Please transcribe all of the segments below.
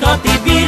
Dot TV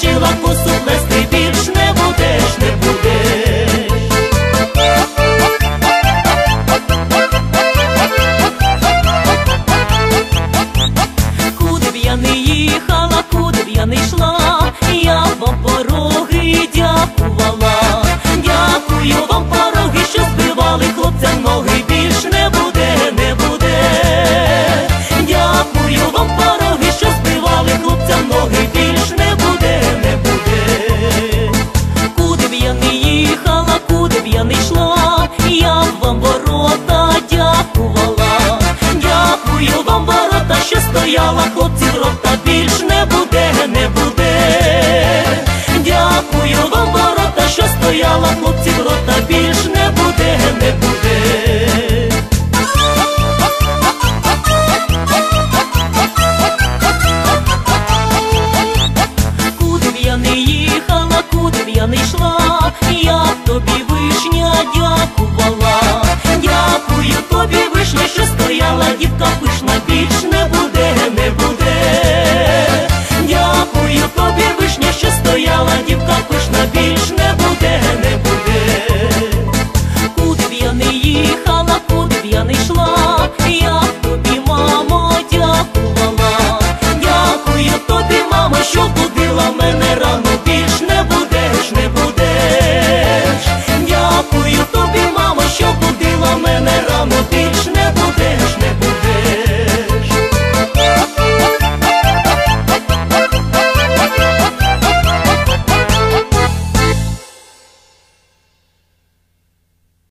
Čila ko su стояла хлопці, рота більш не буде, не буде.